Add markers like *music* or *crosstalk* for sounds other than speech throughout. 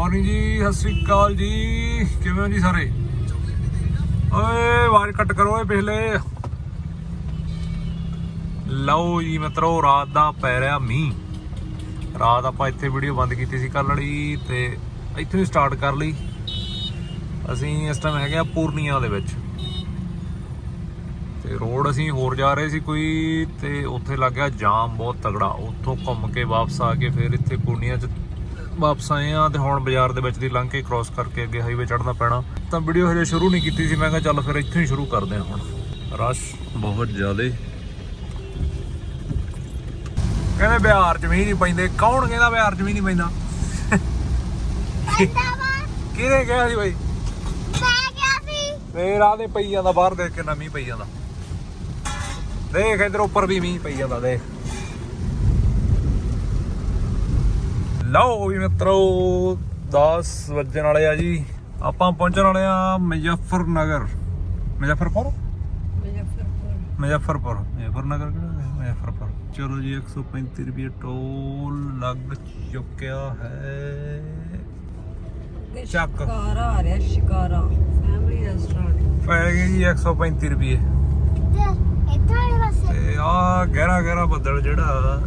Morning ਜੀ, ਸਤਿ ਸ੍ਰੀ ਅਕਾਲ ਜੀ। ਕਿਵੇਂ ਹੋ ਜੀ ਸਾਰੇ? ਓਏ, ਆਵਾਜ਼ ਕੱਟ ਕਰੋ ਓਏ ਪਿਛਲੇ। ਲਓ ਜੀ ਮਿੱਤਰੋ, ਰਾਤ ਦਾ ਪੈ ਰਿਹਾ ਮੀਂਹ। ਰਾਤ ਆਪਾਂ ਇੱਥੇ ਵੀਡੀਓ ਬੰਦ ਕੀਤੀ ਸੀ ਕੱਲ੍ਹ ਵਾਲੀ ਤੇ ਇੱਥੋਂ ਹੀ ਸਟਾਰਟ ਕਰ ਲਈ। ਅਸੀਂ ਇਸ ਟਾਈਮ ਹੈਗੇ ਆ ਪੂਰਨੀਆ ਦੇ ਵਿੱਚ। ਤੇ ਰੋਡ ਅਸੀਂ ਹੋਰ ਜਾ ਰਹੇ ਸੀ ਕੋਈ ਤੇ ਉੱਥੇ ਲੱਗ ਗਿਆ ਜਾਮ, ਬਹੁਤ ਤਗੜਾ ਉੱਥੋਂ ਘੁੰਮ ਕੇ ਵਾਪਸ ਆ ਕੇ ਫਿਰ ਇੱਥੇ ਪੂਰਨੀਆ ਚ ਵਾਪਸ ਆਏ ਆ ਤੇ ਹੁਣ ਬਾਜ਼ਾਰ ਦੇ ਵਿੱਚ ਦੀ ਲੰਘ ਕੇ ਕ੍ਰਾਸ ਕਰਕੇ ਅੱਗੇ ਹਾਈਵੇ ਚੜ੍ਹਨਾ ਪੈਣਾ। ਤਾਂ ਵੀਡੀਓ ਹਜੇ ਸ਼ੁਰੂ ਨਹੀਂ ਕੀਤੀ ਸੀ ਮੈਂ ਕਿਹਾ ਚੱਲ ਫਿਰ ਇੱਥੋਂ ਹੀ ਸ਼ੁਰੂ ਕਰਦੇ ਹਾਂ ਹੁਣ। ਰਸ਼ ਬਹੁਤ ਜ਼ਿਆਦੇ। ਕਹਿੰਦੇ ਬਿਹਾਰ ਚ ਵੀ ਨਹੀਂ ਪੈਂਦੇ। ਕੌਣ ਕਹਿੰਦਾ ਬਿਹਾਰ ਚ ਵੀ ਨਹੀਂ ਪੈਂਦਾ? ਕਿਹਨੇ ਕਿਹਾ ਸੀ ਬਾਈ? ਪੈ ਗਿਆ ਸੀ। ਫੇਰ ਆਦੇ ਪਈ ਜਾਂਦਾ ਬਾਹਰ ਦੇਖ ਕੇ ਮੀਂਹ ਪਈ ਜਾਂਦਾ। ਦੇਖ ਇਧਰ ਉੱਪਰ ਵੀ ਮੀਂਹ ਪਈ ਜਾਂਦਾ ਦੇਖ। ਲਓ ਵੀ ਮਿੱਤਰੋ 10 ਵੱਜਣ ਵਾਲੇ ਆ ਜੀ। ਆਪਾਂ ਪਹੁੰਚਣ ਵਾਲੇ ਆ ਮੁਜ਼ੱਫਰ ਨਗਰ ਮੁਜ਼ੱਫਰਪੁਰ। ਮੁਜ਼ੱਫਰਪੁਰ। ਮੁਜ਼ੱਫਰ ਨਗਰ ਕਿਹੜਾ ਹੈ? ਮੁਜ਼ੱਫਰਪੁਰ। ਚਲੋ ਜੀ 135 ਰੁਪਏ ਟੋਲ ਲੱਗ ਚੁੱਕਿਆ ਹੈ। ਚੱਕ। ਸ਼ਿਕਾਰਾ ਆ ਰਿਹਾ ਸ਼ਿਕਾਰਾ ਫੈਮਿਲੀ ਰੈਸਟੋਰੈਂਟ ਪੈ ਜੀ 135 ਰੁਪਏ। ਇੱਧਰ ਵਾਲੇ ਪਾਸੇ। ਤੇ ਆ ਗਹਿਰਾ ਗਹਿਰਾ ਬੱਦਲ ਜਿਹੜਾ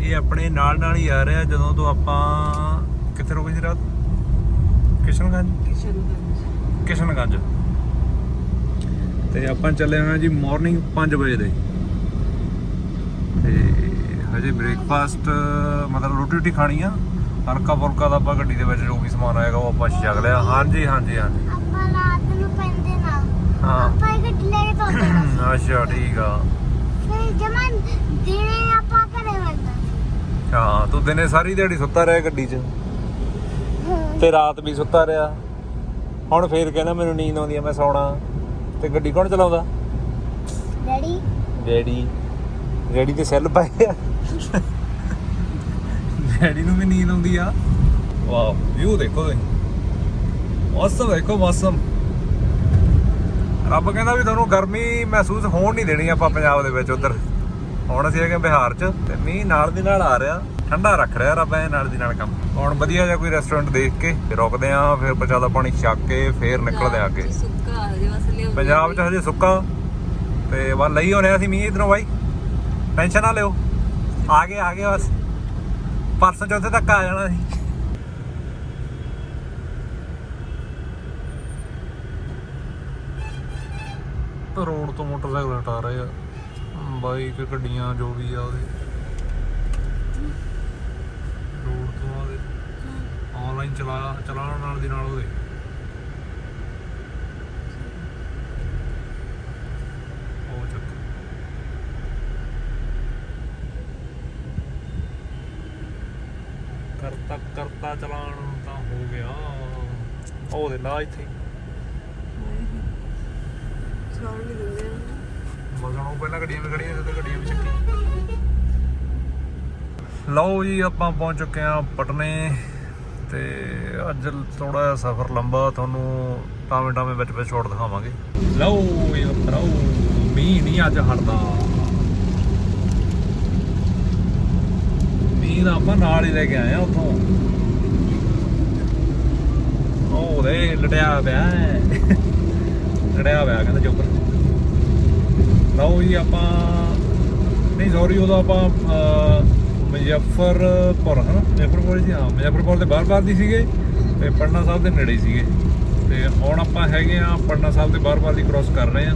ਇਹ ਆਪਣੇ ਨਾਲ ਨਾਲ ਹੀ ਆ ਰਿਹਾ ਜਦੋਂ ਤੋਂ ਆਪਾਂ ਕਿੱਥੇ ਰੁਕੇ ਜੀ ਰਾਤ? ਕਿਸ਼ਨਗੰਜ? ਕਿਸ਼ਨਗੰਜ। ਕਿਸ਼ਨਗੰਜ। ਤੇ ਆਪਾਂ ਚੱਲੇ ਹੋਏ ਹਾਂ ਜੀ ਮਾਰਨਿੰਗ 5 ਵਜੇ ਦੇ। ਤੇ ਹਜੇ ਬ੍ਰੇਕਫਾਸਟ ਮਤਲਬ ਰੋਟੀ ਰੋਟੀ ਖਾਣੀ ਆ। ਹਲਕਾ ਫੁਲਕਾ ਦਾ ਆਪਾਂ ਗੱਡੀ ਦੇ ਵਿੱਚ ਜੋ ਵੀ ਸਮਾਨ ਆਏਗਾ ਉਹ ਆਪਾਂ ਛਕ ਲਿਆ। ਹਾਂਜੀ ਹਾਂਜੀ ਹਾਂਜੀ। ਆਪਾਂ ਰਾਤ ਨੂੰ ਪੈਂਦੇ ਨਾ ਹਾਂ। ਆਪਾਂ ਗੱਡੀ ਲੈ ਕੇ ਨਾ ਅੱਛਾ ਠੀਕ ਆ। ਫਿਰ ਜਮਨ ਦਿਨੇ ਹਾਂ ਤੂੰ ਦਿਨੇ ਸਾਰੀ ਦਿਹਾੜੀ ਸੁੱਤਾ ਰਿਹਾ ਗੱਡੀ 'ਚ? ਤੇ ਰਾਤ ਵੀ ਸੁੱਤਾ ਰਿਹਾ? ਹੁਣ ਫੇਰ ਕਹਿੰਦਾ ਮੈਨੂੰ ਨੀਂਦ ਆਉਂਦੀ ਆ ਮੈਂ ਸੌਣਾ। ਤੇ ਗੱਡੀ ਕੌਣ ਚਲਾਉਂਦਾ? ਡੈਡੀ। ਡੈਡੀ। ਡੈਡੀ ਤੇ ਸੈੱਲ ਪਾਏ ਆ। ਡੈਡੀ ਨੂੰ ਵੀ ਨੀਂਦ ਆਉਂਦੀ ਆ। ਵਾਓ ਵਿਊ ਦੇਖੋ ਤੁਸੀਂ। ਮੌਸਮ ਦੇਖੋ ਮੌਸਮ। ਰੱਬ ਕਹਿੰਦਾ ਵੀ ਤੁਹਾਨੂੰ ਗਰਮੀ ਮਹਿਸੂਸ ਹੋਣ ਨਹੀਂ ਦੇਣੀ ਆਪਾਂ ਪੰਜਾਬ ਦੇ ਵਿੱਚ ਉਧਰ। ਹੁਣ ਅਸੀਂ ਹੈਗੇ ਬਿਹਾਰ 'ਚ ਤੇ ਮੀਂਹ ਨਾਲ ਦੀ ਨਾਲ ਆ ਰਿਹਾ, ਠੰਡਾ ਰੱਖ ਰਿਹਾ ਰੱਬ ਐ ਨਾਲ ਦੀ ਨਾਲ ਕੰਮ। ਹੁਣ ਵਧੀਆ ਜਿਹਾ ਕੋਈ ਰੈਸਟੋਰੈਂਟ ਦੇਖ ਕੇ ਰੁਕਦੇ ਆਂ, ਫਿਰ ਪ੍ਰਸ਼ਾਦਾ ਪਾਣੀ ਛਕ ਕੇ ਫੇਰ ਨਿਕਲਦੇ ਆਂ ਅੱਗੇ। ਸੁੱਕਾ ਹਜੇ ਬਸ ਲਿਓ ਪੰਜਾਬ 'ਚ ਹਜੇ ਸੁੱਕਾ ਤੇ ਵਾ ਲਈ ਹੋਣੇ ਅਸੀਂ ਮੀਂਹ ਇਧਰੋਂ ਬਾਈ। ਟੈਨਸ਼ਨ ਨਾ ਲਿਓ। ਆ ਗਏ ਆ ਗਏ ਬਸ। ਪਰਸੋਂ ਚੌਥੇ ਤੱਕ ਆ ਜਾਣਾ ਸੀ ਰੋਡ ਤੋਂ ਮੋਟਰਸਾਈਕਲ ਹਟਾ ਰਹੇ ਆ। ਬਾਈਕ ਗੱਡੀਆਂ ਜੋ ਵੀ ਆ ਉਹਦੇ। ਰੋਡ ਤੋਂ ਆਦੇ ਆਨਲਾਈਨ ਚਲਾ ਚਲਾਉਣ ਨਾਲ ਦੀ ਨਾਲ ਉਹਦੇ। ਕਰਤਾ ਕਰਤਾ ਚਲਾਣ ਤਾਂ ਹੋ ਗਿਆ। ਉਹ ਦੇ ਲਾ ਇੱਥੇ ਚਲਾਉਣ ਨਹੀਂ ਦਿੰਦੇ ਆ ਮਗਰ ਉਹ ਪਹਿਲਾਂ ਗੱਡੀਆਂ ਵੀ ਖੜੀਆਂ ਤੇ ਗੱਡੀਆਂ ਵੀ ਚੱਕੀ ਲਓ ਜੀ, ਆਪਾਂ ਪਹੁੰਚ ਚੁੱਕੇ ਆ ਪਟਨੇ ਤੇ ਅੱਜ ਥੋੜਾ ਜਿਹਾ ਸਫ਼ਰ ਲੰਬਾ, ਤੁਹਾਨੂੰ ਟਾਵੇਂ ਟਾਵੇਂ ਵਿੱਚ ਵਿੱਚ ਛੋੜ ਦਿਖਾਵਾਂਗੇ। ਲਓ ਜੀ ਉਤਰੋ ਮੀਂਹ ਨਹੀਂ ਅੱਜ ਹਟਦਾ। ਮੀਂਹ ਦਾ ਆਪਾਂ ਨਾਲ ਹੀ ਲੈ ਕੇ ਆਏ ਆ ਉੱਥੋਂ। ਉਹ ਦੇ ਲੜਿਆ ਪਿਆ ਹੈ। ਲੜਿਆ ਪਿਆ, ਕਹਿੰਦਾ ਚੁੱਪ। ਲਓ ਜੀ ਆਪਾਂ ਨਹੀਂ ਸੌਰੀ ਉਦੋਂ ਆਪਾਂ ਅਹ, ਮੁਜ਼ੱਫਰਪੁਰ ਹਨਾ ਮੁਜ਼ੱਫਰਪੁਰ ਜੀ ਹਾਂ ਮੁਜ਼ੱਫਰਪੁਰ ਦੇ ਬਾਹਰ-ਬਾਹਰ ਦੀ ਸੀਗੇ ਤੇ ਪਟਨਾ ਸਾਹਿਬ ਦੇ ਨੇੜੇ ਹੀ ਸੀਗੇ। ਤੇ ਹੁਣ ਆਪਾਂ ਹੈਗੇ ਆ ਪਟਨਾ ਸਾਹਿਬ ਦੇ ਬਾਹਰ-ਬਾਹਰ ਦੀ ਕ੍ਰਾਸ ਕਰ ਰਹੇ ਆ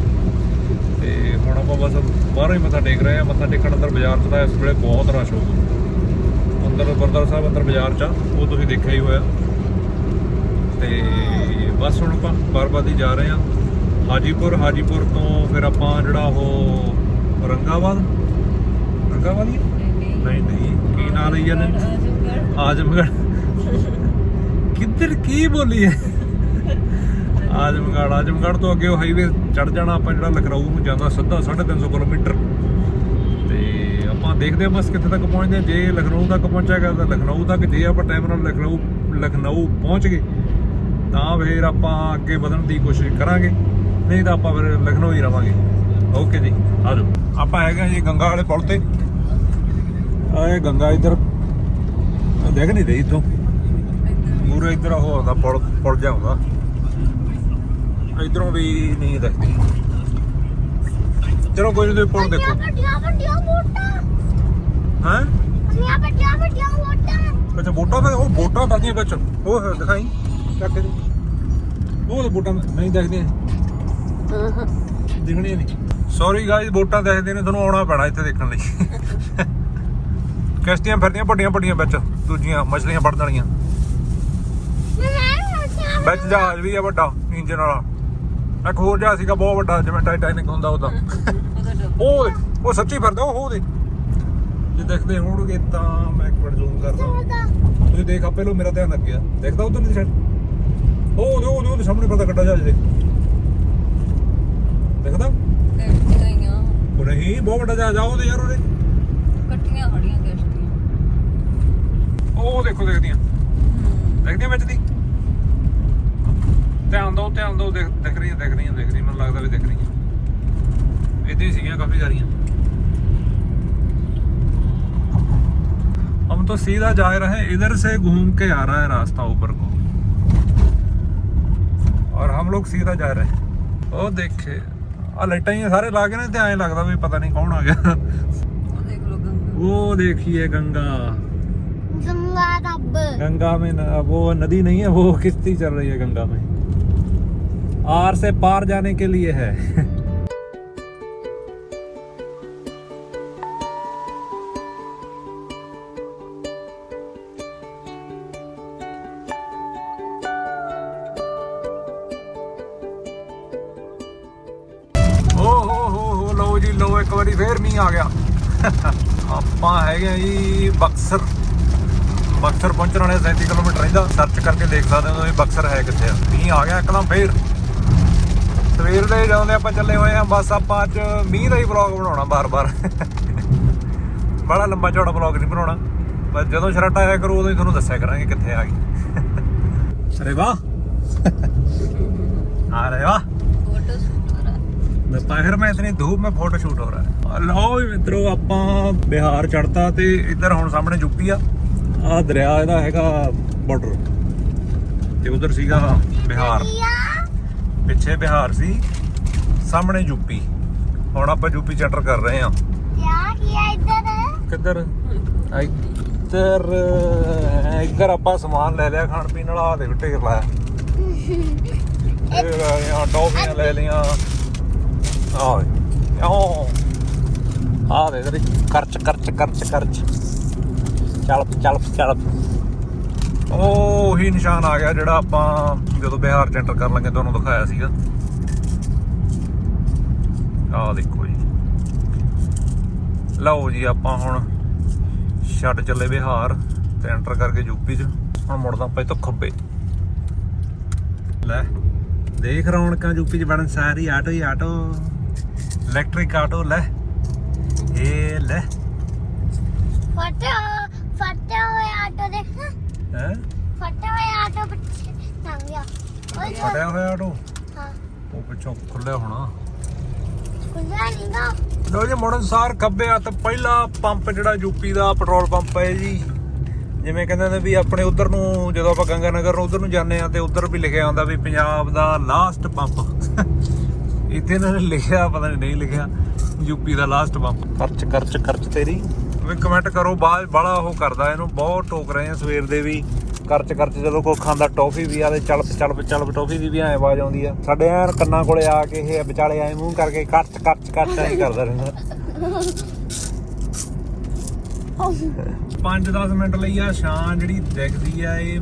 ਤੇ ਹੁਣ ਆਪਾਂ ਬਸ ਬਾਹਰੋਂ ਹੀ ਮੱਥਾ ਟੇਕ ਰਹੇ ਆ ਮੱਥਾ ਟੇਕਣ ਅੰਦਰ ਬਾਜ਼ਾਰ 'ਚ ਤਾਂ ਇਸ ਵੇਲੇ ਬਹੁਤ ਰਸ਼ ਹੋਊਗਾ। ਅੰਦਰ ਗੁਰਦੁਆਰਾ ਸਾਹਿਬ ਅੰਦਰ ਬਾਜ਼ਾਰ 'ਚ ਆ, ਉਹ ਤੁਸੀਂ ਦੇਖਿਆ ਹੀ ਹੋਇਆ। ਤੇ ਬਸ ਹੁਣ ਆਪਾਂ ਬਾਰ-ਬਾਰ ਦੀ ਜਾ ਰਹੇ ਆ ਹਾਜੀਪੁਰ ਹਾਜੀਪੁਰ ਤੋਂ ਫਿਰ ਆਪਾਂ ਜਿਹੜਾ ਉਹ ਰੰਗਾਬਾਦ ਰੰਗਾਬਾਦ ਹੀ ਨਹੀਂ ਨਹੀਂ, ਕੀ ਨਾਂ ਲਈ ਜਾਂਦੇ ਆਜਮਗੜ ਕਿੱਧਰ, ਕੀ ਬੋਲੀ ਹੈ ਆਜਮਗੜ ਆਜਮਗੜ ਤੋਂ ਅੱਗੇ ਉਹ ਹਾਈਵੇ ਚੜ ਜਾਣਾ ਆਪਾਂ ਜਿਹੜਾ ਲਖਨਊ ਨੂੰ ਜਾਂਦਾ ਸਿੱਧਾ 350 ਕਿਲੋਮੀਟਰ। ਤੇ ਆਪਾਂ ਦੇਖਦੇ ਹਾਂ ਬਸ ਕਿੱਥੇ ਤੱਕ ਪਹੁੰਚਦੇ ਹਾਂ। ਜੇ ਲਖਨਊ ਤੱਕ ਪਹੁੰਚਾਂਗਾ ਤਾਂ ਲਖਨਊ ਤੱਕ, ਜੇ ਆਪਾਂ ਟਾਈਮ ਨਾਲ ਲਖਨਊ ਲਖਨਊ ਪਹੁੰਚ ਗਏ, ਤਾਂ ਫਿਰ ਆਪਾਂ ਅੱਗੇ ਵਧਣ ਦੀ ਕੋਸ਼ਿਸ਼ ਕਰਾਂਗੇ। ਨਹੀਂ ਤਾਂ ਆਪਾਂ ਫਿਰ ਲਖਨਊ ਹੀ ਰਵਾਂਗੇ। ਓਕੇ ਜੀ ਆ ਜਾਓ। ਆਪਾਂ ਹੈਗੇ ਜੀ ਗੰਗਾ ਵਾਲੇ ਪੁਲ ਤੇ। ਆ ਇਹ ਗੰਗਾ ਇੱਧਰ। ਦੇਖ ਨਹੀਂ ਰਹੀ ਇੱਥੋਂ। ਉਰੇ ਇੱਧਰ ਉਹ ਆਉਂਦਾ ਪੁਲ ਪੁਲ ਜਾ ਆਉਂਦਾ। ਇਧਰੋਂ ਵੀ ਨਹੀਂ ਦਿਖਦੀ। ਚਲੋ ਕੋਈ ਨਹੀਂ ਪੁਲ ਦੇਖੋ। ਵੋਟਾਂ ਹਾਂ? ਵੋਟਾਂ ਅੱਛਾ ਬੋਟਾਂ ਦਾ ਉਹ ਬੋਟਾਂ ਕਰਦੀਆਂ ਵਿੱਚ। ਉਹ ਦਿਖਾਈ। ਚੱਕ ਦੇ ਉਹ ਤਾਂ ਬੋਟਾਂ ਨਹੀਂ ਦਿਖਦੀਆਂ। ਦਿਖਣੀਆਂ ਨਹੀਂ। ਸੌਰੀ ਗਾਇਸ ਬੋਟਾਂ ਦੇਖਦੇ ਨੇ, ਤੁਹਾਨੂੰ ਆਉਣਾ ਪੈਣਾ ਇੱਥੇ ਦੇਖਣ ਲਈ। ਕਿਸ਼ਤੀਆਂ ਫਿਰਦੀਆਂ ਵੱਡੀਆਂ ਵੱਡੀਆਂ ਵਿੱਚ, ਦੂਜੀਆਂ ਮਛਲੀਆਂ ਵੜ ਜਾਣੀਆਂ ਵਿੱਚ ਜਹਾਜ਼ ਵੀ ਆ ਵੱਡਾ ਇੰਜਨ ਵਾਲਾ। ਇੱਕ ਹੋਰ ਜਹਾਜ਼ ਸੀਗਾ, ਬਹੁਤ ਵੱਡਾ, ਜਿਵੇਂ ਟਾਈਟੈਨਿਕ ਹੁੰਦਾ ਉਹਦਾ। ਉਹ ਉਹ ਸੱਚੀ ਫਿਰਦਾ, ਉਹ ਉਹਦੇ। ਜੇ ਦੇਖਦੇ ਹੋਣਗੇ ਤਾਂ ਮੈਂ ਇੱਕ ਮਿੰਟ ਜ਼ੂਮ ਕਰਦਾ। ਤੁਸੀਂ ਦੇਖ ਆਪੇ ਲੋ ਮੇਰਾ ਧਿਆਨ ਲੱਗਿਆ ਦੇਖਦਾ ਉਧਰ ਦੀ ਸਾਈਡ ਉਹ ਉਹਦੇ ਉਹਦੇ ਸਾਹਮਣੇ ਪਤਾ ਕੱਟਾ ਜਹਾਜ਼ ਦੇ। ਦੇਖਦਾ ਦੇਖਦੀਆਂ ਹੀ ਆ ਉਹ ਨਹੀਂ ਬਹੁਤ ਵੱਡਾ ਜਹਾਜ਼ ਆ ਉਹਦੇ ਯਾਰ ਉਹਦੇ ਕੱਟੀਆਂ ਖੜੀਆਂ ਕਿਸ਼ਤੀਆਂ ਉਹ ਦੇਖੋ ਦੇਖਦੀਆਂ ਦੇਖਦੀਆਂ ਵਿੱਚ ਦੀ ਧਿਆਨ ਦਿਓ ਧਿਆਨ ਦਿਓ ਦੇਖ ਦਿਖ ਰਹੀਆਂ ਦਿਖ ਰਹੀਆਂ ਦਿਖ ਰਹੀਆਂ ਮੈਨੂੰ ਲੱਗਦਾ ਵੀ ਦਿਖ ਰਹੀਆਂ ਇੱਥੇ ਹੀ ਸੀਗੀਆਂ ਕਾਫੀ ਸਾਰੀਆਂ हम तो सीधा जा रहे हैं इधर से घूम के आ रहा है रास्ता ऊपर को और हम लोग सीधा जा रहे हैं ਉਹ ਦੇਖੇ ਆ ਲਾਈਟਾਂ ਹੀ ਸਾਰੇ ਲਾ ਕੇ ਨਾ ਤੇ ਐਂ ਲੱਗਦਾ ਵੀ ਪਤਾ ਨਹੀਂ ਕੌਣ ਆ ਗਿਆ ਉਹ ਦੇਖ ਲੋ ਗੰਗਾ ਉਹ देखिए गंगा ਗੰਗਾ ਰੱਬ गंगा में न, वो नदी नहीं है वो किश्ती चल रही है गंगा में आर से पार जाने के लिए है ਵਾਰੀ ਆ ਗਿਆ। ਆਪਾਂ ਹੈਗੇ ਆ ਜੀ ਬਕਸਰ। ਬਕਸਰ ਪਹੁੰਚਣ ਵਾਲੇ 37 ਕਿਲੋਮੀਟਰ ਰਹਿੰਦਾ। ਸਰਚ ਕਰਕੇ ਦੇਖ ਸਕਦੇ ਹੋ ਤੁਸੀਂ ਬਕਸਰ ਹੈ ਕਿੱਥੇ ਆ। ਮੀਂਹ ਆ ਗਿਆ ਇੱਕਦਮ ਫੇਰ। ਸਵੇਰ ਦੇ ਜਾਂਦੇ ਆਪਾਂ ਚੱਲੇ ਹੋਏ ਆ, ਬਸ ਆਪਾਂ ਅੱਜ ਮੀਂਹ ਦਾ ਹੀ ਵਲੌਗ ਬਣਾਉਣਾ ਬਾਰ-ਬਾਰ। ਬੜਾ ਲੰਬਾ ਚੌੜਾ ਵਲੌਗ ਨਹੀਂ ਬਣਾਉਣਾ। ਬਸ ਜਦੋਂ ਸ਼ਰਾਟਾ ਆਇਆ ਕਰੂ, ਉਦੋਂ ਹੀ ਤੁਹਾਨੂੰ ਦੱਸਿਆ ਕਰਾਂਗੇ ਕਿੱਥੇ ਆ ਗਈ। ਅਰੇ ਵਾਹ। ਰਹੇ ਵਾਹ। ਮੈਂ ਫਿਰ ਮੈਂ ਇਤਨੀ ਧੂਪ ਮੈਂ ਫੋਟੋ ਸ਼ੂਟ ਹੋ ਰਹਾ। ਲਓ ਵੀ ਮਿੱਤਰੋ ਆਪਾਂ ਬਿਹਾਰ ਚੜਤਾ ਤੇ ਇੱਧਰ ਹੁਣ ਸਾਹਮਣੇ ਯੂਪੀ ਆ। ਆ ਦਰਿਆ ਇਹਦਾ ਹੈਗਾ ਬਾਰਡਰ ਤੇ ਉਧਰ ਸੀਗਾ ਬਿਹਾਰ। ਪਿੱਛੇ ਬਿਹਾਰ ਸੀ ਸਾਹਮਣੇ ਯੂਪੀ। ਹੁਣ ਆਪਾਂ ਯੂਪੀ ਚੈਟਰ ਕਰ ਰਹੇ ਆ ਕਿੱਧਰ? ਇੱਧਰ ਇੱਧਰ ਆਪਾਂ ਸਮਾਨ ਲੈ ਲਿਆ ਖਾਣ ਪੀਣ ਵਾਲਾ ਦੇ ਦੇਖ ਢੇਰ ਲਾਇਆ। ਇਹ ਆ ਟੌਫੀਆਂ ਲੈ ਲਈਆਂ। ਆਹ। ਆਹ ਆ ਦੇ ਇਧਰ ਕਰਚ ਕਰਚ ਕਰਚ ਕਰਚ। ਚੱਲ ਚੱਲ ਚੱਲ। ਉਹ ਹੀ ਨਿਸ਼ਾਨ ਆ ਗਿਆ ਜਿਹੜਾ ਆਪਾਂ ਜਦੋਂ ਬਿਹਾਰ ਚ ਐਂਟਰ ਕਰਨ ਲੱਗੇ ਤੁਹਾਨੂੰ ਦਿਖਾਇਆ ਸੀਗਾ। ਆਹ ਦੇਖੋ ਜੀ। ਲਓ ਜੀ, ਆਪਾਂ ਹੁਣ ਛੱਡ ਚੱਲੇ ਬਿਹਾਰ ਤੇ ਐਂਟਰ ਕਰਕੇ ਯੂਪੀ ਚ। ਹੁਣ ਮੁੜਦਾ ਆਪਾਂ ਇੱਥੋਂ ਖੱਬੇ। ਲੈ, ਦੇਖ ਰੌਣਕਾਂ ਯੂਪੀ ਚ ਬਣਨ ਸਾਰੀ ਆਟੋ ਹੀ ਆਟੋ। ਇਲੈਕਟ੍ਰਿਕ ਆਟੋ ਲੈ। ਇਹ ਲੈ। ਫਟੇ ਫਟੇ ਹੋਏ ਆਟੋ ਦੇਖਣਾ ਹੈ? ਫਟੇ ਹੋਏ ਆਟੋ ਪਿੱਛੇ ਲੰਘ ਗਿਆ। ਓਏ ਫਟਿਆ ਹੋਇਆ ਆਟੋ ਹਾਂ। ਉਹ ਪਿੱਛੋਂ ਖੁੱਲਿਆ ਹੋਣਾ। ਕੁਝਾ ਨਹੀਂ ਨਾ ਲੋ ਜੀ ਮੁੜਨ ਸਾਰ ਖੱਬੇ ਹੱਥ। ਪਹਿਲਾ ਪੰਪ ਜਿਹੜਾ ਯੂਪੀ ਦਾ ਪੈਟਰੋਲ ਪੰਪ ਹੈ ਜੀ। ਜਿਵੇਂ ਕਹਿੰਦੇ ਨੇ ਵੀ ਆਪਣੇ ਉਧਰ ਨੂੰ ਜਦੋਂ ਆਪਾਂ ਗੰਗਾ ਨਗਰ ਨੂੰ ਉਧਰ ਨੂੰ ਜਾਂਦੇ ਆ ਤੇ ਉਧਰ ਵੀ ਲਿਖਿਆ ਹੁੰਦਾ ਵੀ ਪੰਜਾਬ ਦਾ ਲਾਸਟ ਪੰਪ ਇੱਥੇ ਇਹਨਾਂ ਨੇ ਲਿਖਿਆ ਪਤਾ ਨਹੀਂ ਨਹੀਂ ਲਿਖਿਆ ਯੂਪੀ ਦਾ ਲਾਸਟ ਪੰਪ ਖਰਚ ਖਰਚ ਖਰਚ ਤੇਰੀ। ਵੀ ਕਮੈਂਟ ਕਰੋ ਬਾਅਦ ਬੜਾ ਉਹ ਕਰਦਾ ਇਹਨੂੰ ਬਹੁਤ ਟੋਕ ਰਹੇ ਆ ਸਵੇਰ ਦੇ ਵੀ। ਖਰਚ ਖਰਚ ਜਦੋਂ ਕੋਈ ਖਾਂਦਾ ਟੌਫੀ ਵੀ ਆ ਤੇ ਚੱਲ ਪੇ ਚੱਲ ਪੇ ਚੱਲ ਪੇ ਟੌਫੀ ਦੀ ਵੀ ਐ ਆਵਾਜ਼ ਆਉਂਦੀ ਆ। ਸਾਡੇ ਐਨ ਕੰਨਾਂ ਕੋਲੇ ਆ ਕੇ ਇਹ ਵਿਚਾਲੇ ਐ ਮੂੰਹ ਕਰਕੇ ਖਰਚ ਖਰਚ ਖਰਚ ਐ ਕਰਦਾ ਰਹਿੰਦਾ। *laughs* 5-10 ਮਿੰਟ ਲਈ ਆ ਛਾਂ ਜਿਹੜੀ ਦਿਖਦੀ ਆ ਇਹ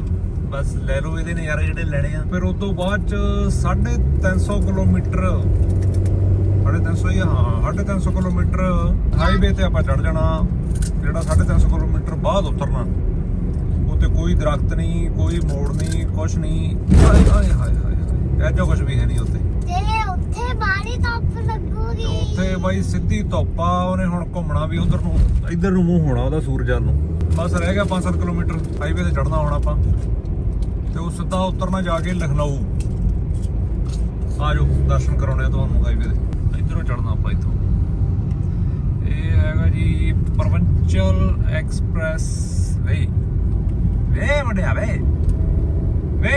ਬਸ ਲੈ ਲਓ ਇਹਦੇ ਨਜ਼ਾਰੇ ਜਿਹੜੇ ਲੈਣੇ ਆ। ਫਿਰ ਉਸ ਤੋਂ ਬਾਅਦ ਚ 350 ਕਿਲੋਮੀਟਰ 350 ਹੀ ਆ, ਹਾਂ 350 ਕਿਲੋਮੀਟਰ ਹਾਈਵੇ ਤੇ ਆਪਾਂ ਚੜ ਜਾਣਾ ਜਿਹੜਾ 350 ਕਿਲੋਮੀਟਰ ਬਾਅਦ ਉਤਰਨਾ। ਉੱਤੇ ਕੋਈ ਦਰਖਤ ਨਹੀਂ ਕੋਈ ਮੋੜ ਨਹੀਂ ਕੁਛ ਨਹੀਂ। ਹਾਏ ਹਾਏ ਹਾਏ ਹਾਏ ਐਜੋ ਕੁਛ ਵੀ ਹੈ ਨਹੀਂ ਉੱਤੇ ਤੇ ਉੱਥੇ ਬਾਰੀ ਧੁੱਪ ਲੱਗੂਗੀ। ਉੱਥੇ ਬਾਈ ਸਿੱਧੀ ਧੁੱਪ ਆ ਉਹਨੇ ਹੁਣ ਘੁੰਮਣਾ ਵੀ ਉਧਰ ਨੂੰ ਇੱਧਰ ਨੂੰ ਮੂੰਹ ਹੋਣਾ ਉਹਦਾ ਸੂਰਜ ਵੱਲ ਨੂੰ। ਬਸ ਰਹਿ ਗਿਆ 5-7 ਕਿਲੋਮੀਟਰ ਹਾਈਵੇ ਤੇ ਚੜਨਾ ਹੁਣ ਆਪਾਂ। ਤੇ ਉਹ ਸਿੱਧਾ ਉਤਰਨਾ ਜਾ ਕੇ ਲਖਨਊ। ਆਜੋ ਦਰਸ਼ਨ ਕਰਾਉਣੇ ਆ ਤੁਹਾਨੂੰ ਹਾਈਵੇ ਦੇ। ਇੱਧਰੋਂ ਚੜਨਾ ਆਪਾਂ ਇੱਥੋਂ। ਇਹ ਹੈਗਾ ਜੀ ਪਰਵੰਚਲ ਐਕਸਪ੍ਰੈਸ। ਵੇ ਵੇ ਮੁੰਡਿਆ, ਵੇ।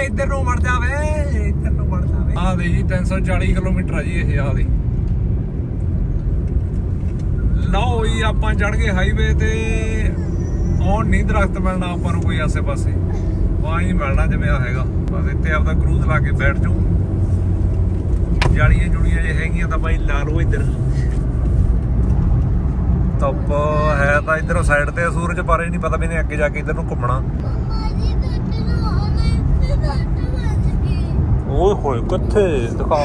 ਇੱਧਰ ਨੂੰ ਵੜ ਜਾਵੇ ਇੱਧਰ ਨੂੰ ਵੜ ਜਾਵੇ ਆ ਦੇ ਜੀ 340 ਕਿਲੋਮੀਟਰ ਆ ਜੀ ਇਹ ਆ ਦੇ। ਲਓ ਜੀ, ਆਪਾਂ ਚੜ ਗਏ ਹਾਈਵੇ ਤੇ। ਹੁਣ ਨਹੀਂ ਦਰਖਤ ਮਿਲਣਾ ਆਪਾਂ ਨੂੰ ਕੋਈ ਆਸੇ ਪਾਸੇ ਵਾਂ ਹੀ ਮਿਲਣਾ ਜਿਵੇਂ ਆ ਹੈਗਾ। ਬਸ ਇੱਥੇ ਆਪਦਾ ਕਰੂਜ਼ ਲਾ ਕੇ ਬੈਠ ਜਾਓ। ਜਾਲੀਆਂ ਜੁੜੀਆਂ ਜੇ ਹੈਗੀਆਂ ਤਾਂ ਬਾਈ ਲਾ ਲਓ ਇੱਧਰ। ਧੁੱਪ ਹੈ ਤਾਂ ਇੱਧਰੋਂ ਸਾਈਡ ਤੇ ਸੂਰਜ, ਪਰ ਇਹ ਨਹੀਂ ਪਤਾ ਵੀ ਨੇ ਅੱਗੇ ਜਾ ਕੇ ਇੱਧਰ ਨੂੰ ਘੁੰਮਣਾ। ਓਏ ਹੋਏ, ਕਿੱਥੇ? ਦਿਖਾ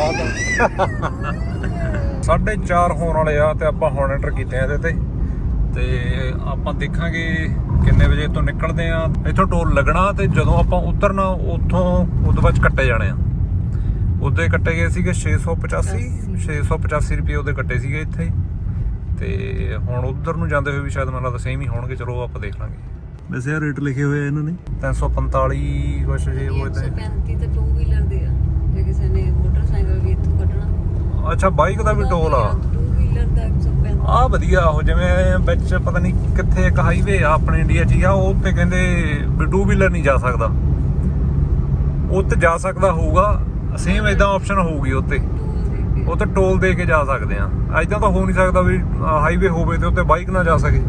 ਸਾਢੇ 4 ਹੋਣ ਵਾਲੇ ਆ ਤੇ ਆਪਾਂ ਹੁਣ ਐਂਟਰ ਕੀਤੇ ਆ ਇਹਦੇ ਤੇ। ਤੇ ਆਪਾਂ ਦੇਖਾਂਗੇ ਕਿੰਨੇ ਵਜੇ ਤੋਂ ਨਿਕਲਦੇ ਆ। ਇੱਥੋਂ ਟੋਲ ਲੱਗਣਾ ਤੇ ਜਦੋਂ ਆਪਾਂ ਉਤਰਨਾ ਉੱਥੋਂ ਉਹਦੇ ਬਾਅਦ ਕੱਟੇ ਜਾਣੇ ਆ। ਉਹਦੇ ਕੱਟੇ ਗਏ ਸੀਗੇ 685 685 ਰੁਪਏ ਉਹਦੇ ਕੱਟੇ ਸੀਗੇ ਇੱਥੇ। ਤੇ ਹੁਣ ਉਧਰ ਨੂੰ ਜਾਂਦੇ ਹੋਏ ਵੀ ਸ਼ਾਇਦ ਮੈਨੂੰ ਲੱਗਦਾ ਸੇਮ ਹੀ ਹੋਣਗੇ ਚਲੋ ਆਪਾਂ ਦੇਖ ਲਾਂਗੇ ਵੈਸੇ ਆ ਰੇਟ ਲਿਖੇ ਹੋਏ ਆ ਇਹਨਾਂ ਨੇ। 345 ਕੁਛ ਜੇ ਉਹ ਤੇ। 135 ਤੇ 2 ਵੀਲਰ ਦੇ ਆ। ਜੇ ਕਿਸੇ ਨੇ ਮੋਟਰਸਾਈਕਲ ਵੀ ਇੱਥੋਂ ਕੱਢਣਾ ਅੱਛਾ ਬਾਈਕ ਦਾ ਵੀ ਟੋਲ ਆ। 2 ਵੀਲਰ ਦਾ 135 ਆ ਵਧੀਆ, ਉਹ ਜਿਵੇਂ ਵਿੱਚ ਪਤਾ ਨਹੀਂ ਕਿੱਥੇ ਇੱਕ ਹਾਈਵੇ ਆ ਆਪਣੇ ਇੰਡੀਆ 'ਚ ਆ, ਉਹ ਤੇ ਕਹਿੰਦੇ ਟੂ ਵੀਲਰ ਨਹੀਂ ਜਾ ਸਕਦਾ। ਉਹ ਜਾ ਸਕਦਾ ਹੋਊਗਾ ਸੇਮ ਇਦਾਂ ਆਪਸ਼ਨ ਹੋਊਗੀ ਉੱਤੇ ਉਹ ਤੇ ਟੋਲ ਦੇ ਕੇ ਜਾ ਸਕਦੇ ਆ। ਐਦਾਂ ਤਾਂ ਹੋ ਨਹੀਂ ਸਕਦਾ ਵੀ ਹਾਈਵੇ ਹੋਵੇ ਤੇ ਉੱਤੇ ਬਾਈਕ ਨਾ ਜਾ ਸਕੇ।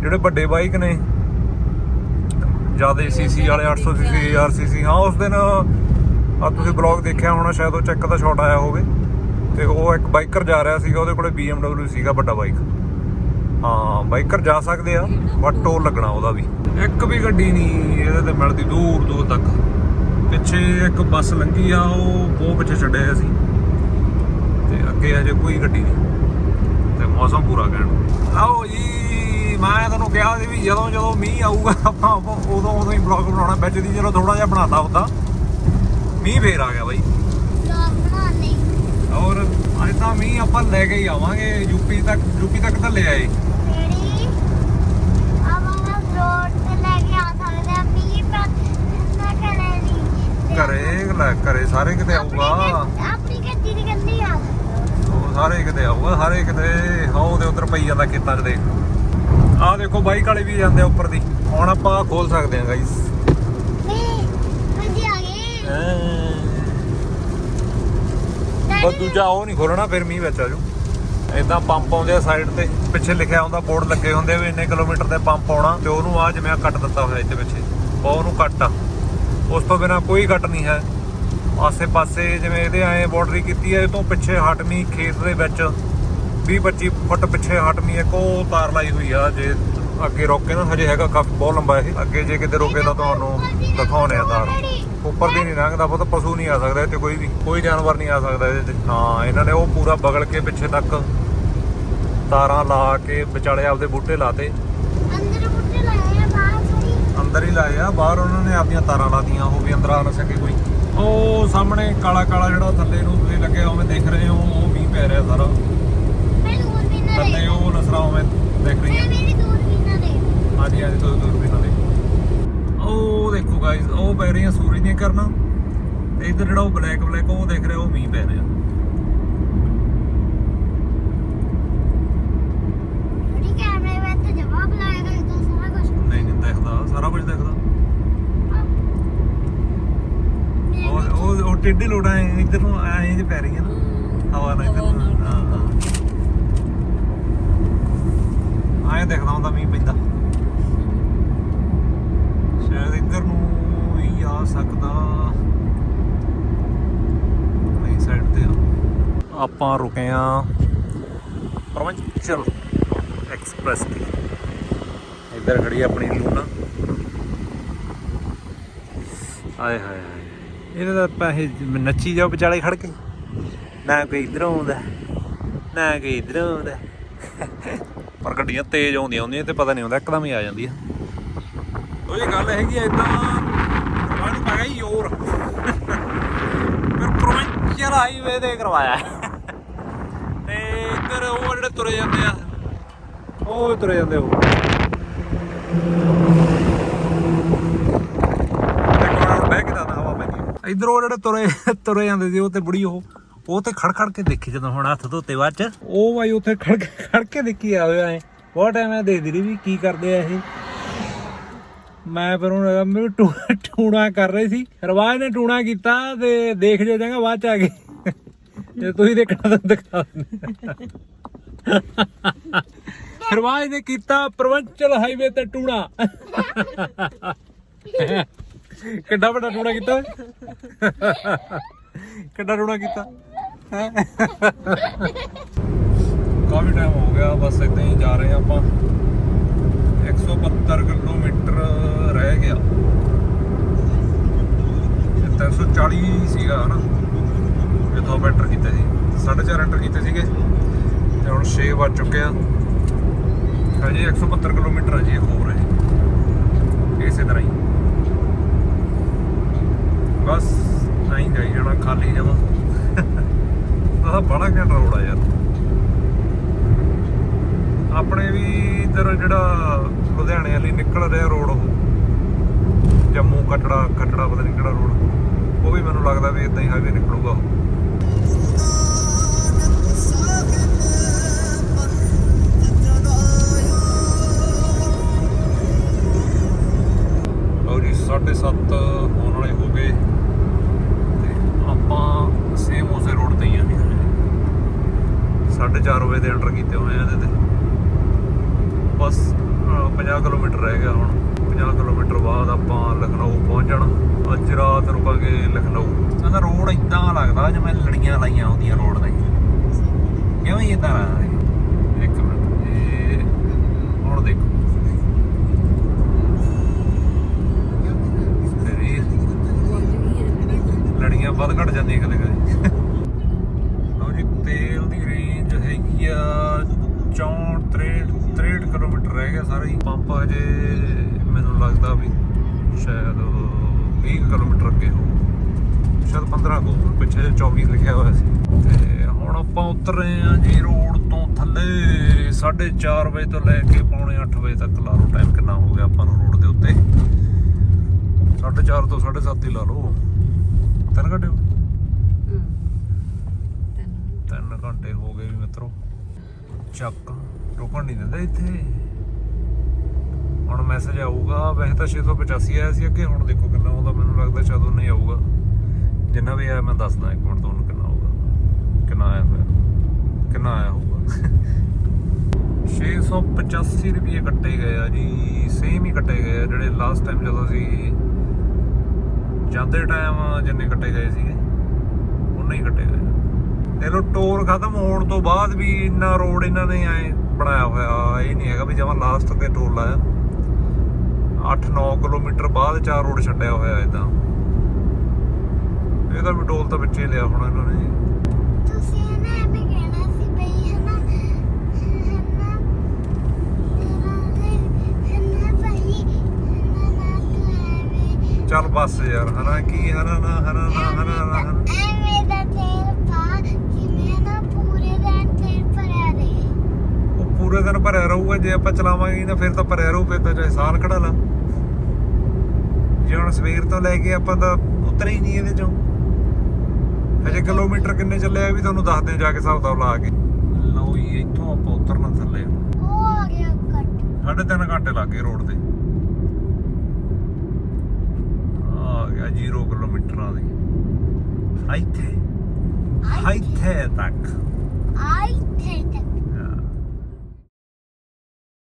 ਜਿਹੜੇ ਵੱਡੇ ਬਾਈਕ ਨੇ, ਜ਼ਿਆਦਾ ਸੀਸੀ ਵਾਲੇ 800 ਸੀਸੀ 1000 ਸੀਸੀ ਹਾਂ, ਉਸ ਦਿਨ ਆ ਤੁਸੀਂ ਬਲੌਗ ਦੇਖਿਆ ਹੋਣਾ, ਸ਼ਾਇਦ ਉਹ ਚੈੱਕ ਦਾ ਸ਼ਾਟ ਆਇਆ ਹੋਵੇ। ਤੇ ਉਹ ਇੱਕ ਬਾਈਕਰ ਜਾ ਰਿਹਾ ਸੀਗਾ, ਉਹਦੇ ਕੋਲੇ BMW ਸੀਗਾ ਵੱਡਾ ਬਾਈਕ। ਹਾਂ, ਬਾਈਕਰ ਜਾ ਸਕਦੇ ਆ, ਬਟ ਟੋਲ ਲੱਗਣਾ ਉਹਦਾ ਵੀ। ਇੱਕ ਵੀ ਗੱਡੀ ਨਹੀਂ, ਇਹਦੇ ਤੇ ਮਿਲਦੀ ਦੂਰ ਦੂਰ ਤੱਕ। ਪਿੱਛੇ ਇੱਕ ਬੱਸ ਲੰਘੀ ਆ, ਉਹ ਬਹੁਤ ਪਿੱਛੇ ਛੱਡਿਆ ਸੀ। ਤੇ ਅੱਗੇ ਅਜੇ ਕੋਈ ਗੱਡੀ ਨਹੀਂ। ਤੇ ਮੌਸਮ ਪੂਰਾ ਕਹਿਣ ਆਓ ਜੀ, ਮੈਂ ਤੁਹਾਨੂੰ ਕਿਹਾ ਸੀ ਵੀ ਜਦੋਂ ਜਦੋਂ ਮੀਂਹ ਆਊਗਾ, ਆਪਾਂ ਉਦੋਂ ਉਦੋਂ ਹੀ ਬਲੌਗ ਬਣਾਉਣਾ। ਵਿੱਚ ਦੀ ਚਲੋ ਥੋੜਾ ਜਿਹਾ ਬਣਾਤਾ ਹੁੰਦਾ। ਮੀਂਹ ਫੇਰ ਆ ਗਿਆ ਬਾਈ। ਤਾਂ ਮੀਂਹ ਆਪਾਂ ਲੈ ਕੇ ਹੀ ਆਵਾਂਗੇ ਯੂਪੀ ਤੱਕ ਯੂਪੀ ਤੱਕ ਤਾਂ ਲੈ ਆਏ। ਕਰੇ ਘਰੇ ਸਾਰੇ ਕਿਤੇ ਆਊਗਾ। ਆਪਣੀ ਗੱਡੀ ਦੀ ਗੱਡੀ ਆ। ਉਹ ਸਾਰੇ ਕਿਤੇ ਆਊਗਾ ਸਾਰੇ ਕਿਤੇ ਹਾਉ ਦੇ ਉਧਰ ਪਈ ਜਾਂਦਾ ਖੇਤਾਂ 'ਚ ਦੇਖ। ਆਹ ਦੇਖੋ ਬਾਈਕ ਵਾਲੇ ਵੀ ਜਾਂਦੇ ਆ ਉੱਪਰ ਦੀ। ਹੁਣ ਆਪਾਂ ਖੋਲ ਸਕਦੇ ਹਾਂ ਗਾਈਸ ਨਹੀਂ ਹਾਂਜੀ ਆ ਗਏ। ਪਰ ਦੂਜਾ ਉਹ ਨਹੀਂ ਖੋਲਣਾ ਫਿਰ ਮੀਂਹ ਵਿੱਚ ਆ ਜੂ ਇਦਾਂ ਪੰਪ ਆਉਂਦੇ ਆ ਸਾਈਡ ਤੇ, ਪਿੱਛੇ ਲਿਖਿਆ ਹੁੰਦਾ ਬੋਰਡ ਲੱਗੇ ਹੁੰਦੇ ਵੀ ਇੰਨੇ ਕਿਲੋਮੀਟਰ ਦੇ ਪੰਪ ਆਉਣਾ, ਤੇ ਉਹਨੂੰ ਆ ਜਿਵੇਂ ਕੱਟ ਦਿੱਤਾ ਹੋਇਆ ਇੱਥੇ ਪਿੱਛੇ, ਉਹ ਉਹਨੂੰ ਕੱਟ ਆ। ਉਸ ਤੋਂ ਬਿਨਾ ਕੋਈ ਕੱਟ ਨਹੀਂ ਹੈ। ਆਸੇ ਪਾਸੇ ਜਿਵੇਂ ਇਹਦੇ ਐ ਬਾਰਡਰੀ ਕੀਤੀ ਹੈ ਇਹ ਤੋਂ ਪਿੱਛੇ ਹਟਮੀ ਖੇਤ ਦੇ ਵਿੱਚ 20 25 ਫੁੱਟ ਪਿੱਛੇ ਹਟਮੀ ਇੱਕ ਉਹ ਤਾਰ ਲਾਈ ਹੋਈ ਆ, ਜੇ ਅੱਗੇ ਰੋਕੇ ਨਾ, ਹਜੇ ਹੈਗਾ ਕਾਫੀ, ਬਹੁਤ ਲੰਬਾ ਇਹ। ਅੱਗੇ ਜੇ ਕਿਤੇ ਰੋਕੇ ਤਾਂ ਤੁਹਾਨੂੰ ਦਿਖਾਉਣੇ ਆ ਤਾਰ। ਉੱਪਰ ਦੀ ਨਹੀਂ ਲੰਘਦਾ ਬਹੁਤ ਪਸ਼ੂ ਨਹੀਂ ਆ ਸਕਦਾ ਇੱਥੇ ਕੋਈ ਵੀ ਕੋਈ ਜਾਨਵਰ ਨਹੀਂ ਆ ਸਕਦਾ ਇਹਦੇ ਤੇ ਹਾਂ ਇਹਨਾਂ ਨੇ ਉਹ ਪੂਰਾ ਬਗਲ ਕੇ ਪਿੱਛੇ ਤੱਕ ਤਾਰਾਂ ਲਾ ਕੇ ਵਿਚਾਲੇ ਆਪਦੇ ਬੂਟੇ ਲਾਤੇ। ਅੰਦਰ ਬੁੱਟੇ ਲਾਏ ਆ ਬਾਹਰ ਥੋੜੀ ਅੰਦਰ ਹੀ ਲਾਏ ਆ ਬਾਹਰ ਉਹਨਾਂ ਨੇ ਆਪਦੀਆਂ ਤਾਰਾਂ ਲਾਤੀਆਂ ਉਹ ਵੀ ਅੰਦਰ ਆ ਨਾ ਸਕੇ ਕੋਈ। ਉਹ ਸਾਹਮਣੇ ਕਾਲਾ ਕਾਲਾ ਜਿਹੜਾ ਥੱਲੇ ਨੂੰ ਤੁਸੀਂ ਲੱਗਿਆ ਉਵੇਂ ਦੇਖ ਰਹੇ ਹੋ ਉਹ ਮੀਂਹ ਪੈ ਰਿਹਾ ਸਾਰਾ। ਵੀ ਨਾ ਥੱਲੇ ਉਹ ਨਸਰਾ ਉਵੇਂ ਦੇਖ ਵੀ ਨਾ ਦੇ ਹਾਂਜੀ ਹਾਂਜੀ ਦੋ ਦੂਰ ਵੀ ਨਾਲੇ ਉਹ ਦੇਖੋ ਗਾਇਸ ਉਹ ਪੈ ਰਹੀਆਂ ਸੂਰਜ ਦੀਆਂ ਕਰਨਾ। ਤੇ ਇੱਧਰ ਜਿਹੜਾ ਉਹ ਬਲੈਕ ਬਲੈਕ ਉਹ ਦੇਖ ਰਿਹਾ ਉਹ ਮੀਂਹ ਪੈ ਰਿਹਾ। ਸਾਰਾ ਕੁਝ ਨਹੀਂ ਨਹੀਂ ਦਿਖਦਾ ਸਾਰਾ ਕੁਝ ਦਿਖਦਾ। ਉਹ ਉਹ ਉਹ ਟਿੱਡੀ ਲੋੜਾਂ ਇੱਧਰ ਨੂੰ ਐਂ ਜਿਹੇ ਪੈ ਰਹੀਆਂ ਨਾ। ਹਵਾ ਨਾਲ ਇੱਧਰ ਨੂੰ। ਹਾਂ ਹਾਂ। ਆਏ ਦਿਖਦਾ ਹੁੰਦਾ ਮੀਂਹ ਪੈਂਦਾ। ਸ਼ਾਇਦ ਇੱਧਰ ਨੂੰ ਹੀ ਆ ਸਕਦਾ। ਨਹੀਂ ਸਾਈਡ ਤੇ ਆਪਾਂ ਰੁਕੇ ਆ ਪ੍ਰਵੰਚਲ ਐਕਸਪ੍ਰੈਸ ਤੇ। ਇੱਧਰ ਖੜੀ ਆਪਣੀ ਲੂਨਾ ਆਏ ਹਾਏ ਹਾਏ ਇਹਦੇ ਤਾਂ ਪੈਸੇ ਨੱਚੀ ਜਾਓ ਵਿਚਾਲੇ ਖੜ ਕੇ। ਨਾ ਕੋਈ ਇਧਰੋਂ ਆਉਂਦਾ। ਨਾ ਕੋਈ ਇਧਰੋਂ ਆਉਂਦਾ। ਪਰ ਗੱਡੀਆਂ ਤੇਜ਼ ਆਉਂਦੀਆਂ ਹੁੰਦੀਆਂ ਤੇ ਪਤਾ ਨਹੀਂ ਹੁੰਦਾ ਇੱਕਦਮ ਹੀ ਆ ਜਾਂਦੀ ਆ ਉਹ ਇਹ ਗੱਲ ਹੈਗੀ ਆ ਇਦਾਂ ਸਾਨੂੰ ਪੈ ਯੋਰ ਫਿਰ ਪ੍ਰੋਵਿੰਸ਼ੀਅਲ ਹਾਈਵੇ ਤੇ ਕਰਵਾਇਆ। ਤੇ ਇੱਧਰ ਉਹ ਜਿਹੜੇ ਤੁਰੇ ਜਾਂਦੇ ਆ। ਉਹ ਤੁਰੇ ਜਾਂਦੇ ਉਹ। ਇੱਕ ਇੱਧਰ ਉਹ ਜਿਹੜੇ ਤੁਰੇ ਤੁਰੇ ਜਾਂਦੇ ਸੀ, ਉਹ ਤੇ ਬੁੜੀ ਉਹ ਉਹ ਤੇ ਖੜ ਖੜ ਕੇ ਦੇਖੀ ਜਦੋਂ ਹੁਣ ਹੱਥ ਧੋਤੇ ਬਾਅਦ ਚ। ਉਹ ਬਾਈ ਉੱਥੇ ਖੜ ਖੜ ਕੇ ਦੇਖੀ ਆਵੇ ਐ ਬਹੁਤ ਟਾਈਮ ਐ ਦੇਖਦੀ ਰਹੀ ਵੀ ਕੀ ਕਰਦੇ ਆ ਇਹ। ਮੈਂ ਫਿਰ ਹੁਣ ਮੈਨੂੰ ਟੂ ਟੂਣਾ ਕਰ ਰਹੇ ਸੀ। ਰਵਾਜ ਨੇ ਟੂਣਾ ਕੀਤਾ ਤੇ ਦੇਖ ਜੋ ਜਾਂਗਾ ਬਾਅਦ ਚ ਆ ਗਏ ਜੇ ਤੁਸੀਂ ਦੇਖਣਾ ਤਾਂ ਦਿਖਾ ਦਿੰਦੇ। ਰਵਾਜ ਨੇ ਕੀਤਾ ਪ੍ਰਵੰਚਲ ਹਾਈਵੇ ਤੇ ਟੂਣਾ। ਕਿੱਡਾ ਵੱਡਾ ਟੂਣਾ ਕੀਤਾ ਕਿੱਡਾ ਟੂਣਾ ਕੀਤਾ। ਕਾਫੀ ਟਾਈਮ ਹੋ ਗਿਆ, ਬਸ ਇਦਾਂ ਹੀ ਜਾ ਰਹੇ ਆਪਾਂ। 172 ਕਿਲੋਮੀਟਰ ਰਹਿ ਗਿਆ। ਇਹ 340 ਸੀਗਾ ਹਨਾ, ਜਦੋਂ ਆਪਾਂ ਐਂਟਰ ਕੀਤਾ ਸੀ। 4.5 ਐਂਟਰ ਕੀਤੇ ਸੀਗੇ, ਤੇ ਹੁਣ 6 ਵੱਜ ਚੁੱਕੇ ਆ। ਹਜੇ 172 ਕਿਲੋਮੀਟਰ ਅਜੇ ਹੋਰ ਹੈ ਇਸੇ ਤਰ੍ਹਾਂ ਹੀ। ਬਸ ਨਹੀਂ ਗਈ ਜਾਣਾ, ਖਾਲੀ ਜਾਵਾਂ ਆਹ ਬੜਾ ਘੈਂਟ ਰੋਡ ਆ ਯਾਰ। ਆਪਣੇ ਵੀ ਇਧਰ ਜਿਹੜਾ ਲੁਧਿਆਣੇ ਵਾਲੀ ਨਿਕਲ ਰਿਹਾ ਰੋਡ ਉਹ। ਜੰਮੂ ਕਟੜਾ ਕਟੜਾ ਪਤਾ ਨਹੀਂ ਕਿਹੜਾ ਰੋਡ। ਉਹ ਵੀ ਮੈਨੂੰ ਲੱਗਦਾ ਵੀ ਇਦਾਂ ਹੀ ਹਾਈਵੇ ਨਿਕਲੂਗਾ ਉਹ। ਲਓ ਜੀ 7:30 ਹੋਣ ਵਾਲੇ ਹੋ ਗਏ। ਤੇ ਆਪਾਂ ਸੇਮ ਉਸੇ ਰੋਡ ਤੇ ਹੀ ਆ। ਜੀ 4:30 ਵਜੇ ਦੇ ਐਂਟਰ ਕੀਤੇ ਹੋਏ ਆ ਇਹਦੇ ਤੇ। ਬਸ 50 ਕਿਲੋਮੀਟਰ ਰਹਿ ਗਿਆ ਹੁਣ। 50 ਕਿਲੋਮੀਟਰ ਬਾਅਦ ਆਪਾਂ ਲਖਨਊ ਪਹੁੰਚ ਜਾਣਾ। ਅੱਜ ਰਾਤ ਰੁਕਾਂਗੇ ਲਖਨਊ। ਕਹਿੰਦਾ ਰੋਡ ਇਦਾਂ ਲੱਗਦਾ ਜਿਵੇਂ ਲੜੀਆਂ ਲਾਈਆਂ ਹੁੰਦੀਆਂ ਰੋਡ ਤੇ। ਕਿਉਂ ਹੀ ਇਦਾਂ ਲੱਗਦਾ ਇੱਕ ਮਿੰਟ, ਇਹ ਹੁਣ ਦੇਖੋ। ਲੜੀਆਂ ਵੱਧ ਘਟ ਜਾਂਦੀਆਂ ਕਦੇ ਕਦੇ। ਲਓ ਜੀ, ਤੇਲ ਦੀ ਰੇਂਜ ਹੈਗੀ ਆ 64 63 63 ਕਿਲੋਮੀਟਰ ਰਹਿ ਗਿਆ ਸਾਰਾ ਹੀ। ਪੰਪ ਅਜੇ ਮੈਨੂੰ ਲੱਗਦਾ ਵੀ ਸ਼ਾਇਦ 20 ਕਿਲੋਮੀਟਰ ਅੱਗੇ ਹੋ ਸ਼ਾਇਦ 15 ਕੋ ਪਿੱਛੇ ਜਿਹੇ 24 ਲਿਖਿਆ ਹੋਇਆ ਸੀ। ਤੇ ਹੁਣ ਆਪਾਂ ਉਤਰ ਰਹੇ ਆ ਜੀ ਰੋਡ ਤੋਂ ਥੱਲੇ। 4:30 ਵਜੇ ਤੋਂ ਲੈ ਕੇ ਪੌਣੇ 8 ਵਜੇ ਤੱਕ ਲਾ ਲਓ ਟਾਈਮ ਕਿੰਨਾ ਹੋ ਗਿਆ ਆਪਾਂ ਨੂੰ ਰੋਡ ਦੇ ਉੱਤੇ। 4:30 ਤੋਂ 7:30 ਹੀ ਲਾ ਲਓ। ਤਿੰਨ ਘੰਟੇ ਹੋ? ਤਿੰਨ ਘੰਟੇ ਹੋ ਗਏ ਵੀ ਮਿੱਤਰੋ। ਚੱਕ। ਰੁਕਣ ਨਹੀਂ ਦਿੰਦਾ ਇੱਥੇ। ਹੁਣ ਮੈਸੇਜ ਆਊਗਾ ਵੈਸੇ ਤਾਂ 685 ਆਇਆ ਸੀ ਅੱਗੇ ਹੁਣ ਦੇਖੋ ਕਿੰਨਾ ਆਉਂਦਾ ਮੈਨੂੰ ਲੱਗਦਾ ਸ਼ਾਇਦ ਉਹ ਨਹੀਂ ਆਊਗਾ। ਜਿੰਨਾ ਵੀ ਆਇਆ ਮੈਂ ਦੱਸਦਾ ਇੱਕ ਮਿੰਟ ਤੁਹਾਨੂੰ ਕਿੰਨਾ ਆਊਗਾ। ਕਿੰਨਾ ਆਇਆ ਹੋਇਆ? ਕਿੰਨਾ ਆਇਆ ਹੋਊਗਾ? *laughs* 685 ਰੁਪਏ ਕੱਟੇ ਗਏ ਆ ਜੀ ਸੇਮ ਹੀ ਕੱਟੇ ਗਏ ਆ ਜਿਹੜੇ ਲਾਸਟ ਟਾਈਮ ਜਦੋਂ ਅਸੀਂ ਜਾਂਦੇ ਟਾਈਮ ਜਿੰਨੇ ਕੱਟੇ ਗਏ ਸੀਗੇ ਉਨੇ ਹੀ ਕੱਟੇ ਗਏ ਇਹ ਲੋ ਟੋਰ ਖਤਮ ਹੋਣ ਤੋਂ ਬਾਅਦ ਵੀ ਇੰਨਾ ਰੋਡ ਇਹਨਾਂ ਨੇ ਐ ਬਣਾਇਆ ਹੋਇਆ ਇਹ ਨਹੀਂ ਹੈਗਾ ਵੀ ਜਮਾਂ ਲਾਸਟ ਤੇ ਟੋਲ ਲਾਇਆ 8-9 ਕਿਲੋਮੀਟਰ ਬਾਅਦ ਚਾਰ ਰੋਡ ਛੱਡਿਆ ਹੋਇਆ ਇਦਾਂ ਇਹਦਾ ਵੀ ਟੋਲ ਤਾਂ ਵਿੱਚੇ ਲਿਆ ਹੋਣਾ ਇਹਨਾਂ ਨੇ। ਤੁਸੀਂ ਨਾ ਐਵੇਂ ਕਹਿਣਾ ਸੀ ਬਈ ਹਨਾ ਹਨਾ ਹਨਾ ਭਾਈ ਹਨਾ ਨਾ ਤੂੰ ਐਵੇਂ ਚੱਲ ਬੱਸ ਯਾਰ ਹਨਾ ਕੀ ਹਨਾ ਨਾ ਹਨਾ ਨਾ ਹਨਾ ਨਾ ਹਨਾ। ਐਵੇਂ ਦਾ ਤੇਲ ਪਾ ਜਿਵੇਂ ਨਾ ਪੂਰੇ ਦਿਨ ਤੇਲ ਭਰਿਆ ਰਹੇ ਉਹ ਪੂਰੇ ਦਿਨ ਭਰਿਆ ਰਹੂਗਾ ਜੇ ਆਪਾਂ ਚਲਾਵਾਂਗੇ ਨਾ ਫਿਰ ਤਾਂ ਭਰਿਆ ਰਹੂ ਫਿਰ ਤਾਂ ਚਾਹੇ ਸਾਲ ਕਢਾ ਲਾ। ਜੇ ਹੁਣ ਸਵੇਰ ਤੋਂ ਲੈ ਕੇ ਆਪਾਂ ਤਾਂ ਉਤਰੇ ਹੀ ਨਹੀਂ ਇਹਦੇ ਚੋਂ। ਹਜੇ ਕਿਲੋਮੀਟਰ ਕਿੰਨੇ ਚੱਲੇ ਆ ਵੀ ਤੁਹਾਨੂੰ ਦੱਸਦੇ ਜਾ ਕੇ ਹਿਸਾਬ ਕਿਤਾਬ ਲਾ ਕੇ। ਲਓ ਜੀ ਇੱਥੋਂ ਆਪਾਂ ਉਤਰਨਾ ਥੱਲੇ। ਉਹ ਆ ਗਿਆ ਕੱਟ ਸਾਢੇ ਤਿੰਨ ਘੰਟੇ ਲੱਗ ਗਏ ਰੋਡ ਤੇ। ਆ ਗਿਆ 0 ਕਿਲੋਮੀਟਰਾਂ ਦੀ। ਇੱਥੇ। ਇੱਥੇ। ਤੱਕ। ਆਈ ਥੇ ਤੱਕ।